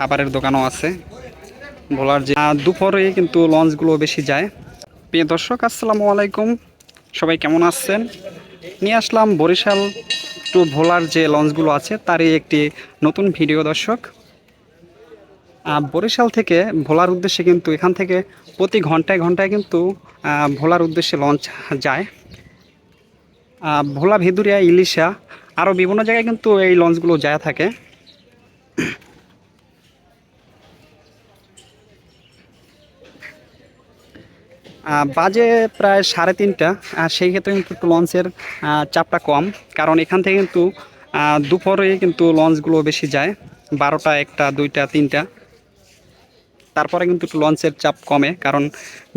খাবারের দোকানও আছে। ভোলার যে দুপুরে কিন্তু লঞ্চগুলো বেশি যায়। প্রিয় দর্শক, আসসালামু আলাইকুম। সবাই কেমন আছেন? নিয়ে আসলাম বরিশাল টু ভোলার যে লঞ্চগুলো আছে, তারই একটি নতুন ভিডিও দর্শক। বরিশাল থেকে ভোলার উদ্দেশ্যে কিন্তু এখান থেকে প্রতি ঘন্টায় ঘন্টায় কিন্তু ভোলার উদ্দেশ্যে লঞ্চ যায়। ভোলা ভেদুরিয়া, ইলিশা, আরও বিভিন্ন জায়গায় কিন্তু এই লঞ্চগুলো যায় থাকে। বাজে প্রায় সাড়ে তিনটা। আর সেই ক্ষেত্রে কিন্তু একটু লঞ্চের চাপটা কম। কারণ এখান থেকে কিন্তু দুপুরে কিন্তু লঞ্চগুলো বেশি যায়। বারোটা, একটা, দুইটা, তিনটা। তারপরে কিন্তু একটু লঞ্চের চাপ কমে। কারণ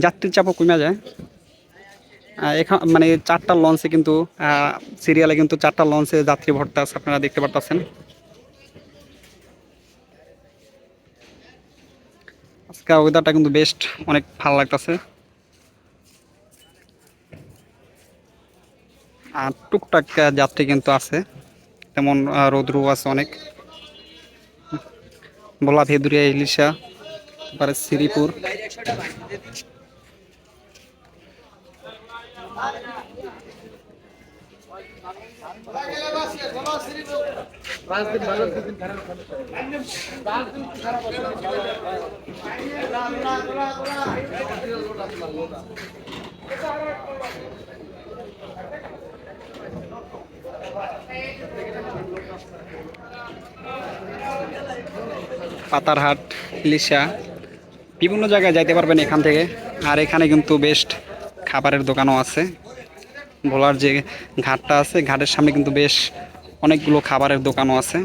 যাত্রীর চাপও কমে যায়। এখান মানে চারটা লঞ্চে কিন্তু সিরিয়ালে কিন্তু চারটা লঞ্চে যাত্রী ভর্তা আছে, আপনারা দেখতে পারতেছেন। আজকে ওয়েদারটা কিন্তু বেস্ট অনেক ভালো লাগতেছে। আর টুকটাক যাত্রী কিন্তু আছে। তেমন রৌদ্রু আছে অনেক। বলা ভেদুরিয়া ইলিশা তারপরে শ্রীপুর। পাতারহাট, ইলিশা, বিভিন্ন জায়গায় যাইতে পারবেন এখান থেকে। আর এখানে কিন্তু বেস্ট খাবারের দোকানও আছে। ভোলার যে ঘাটটা আছে, ঘাটের সামনে কিন্তু বেশ অনেকগুলো খাবারের দোকানও আছে।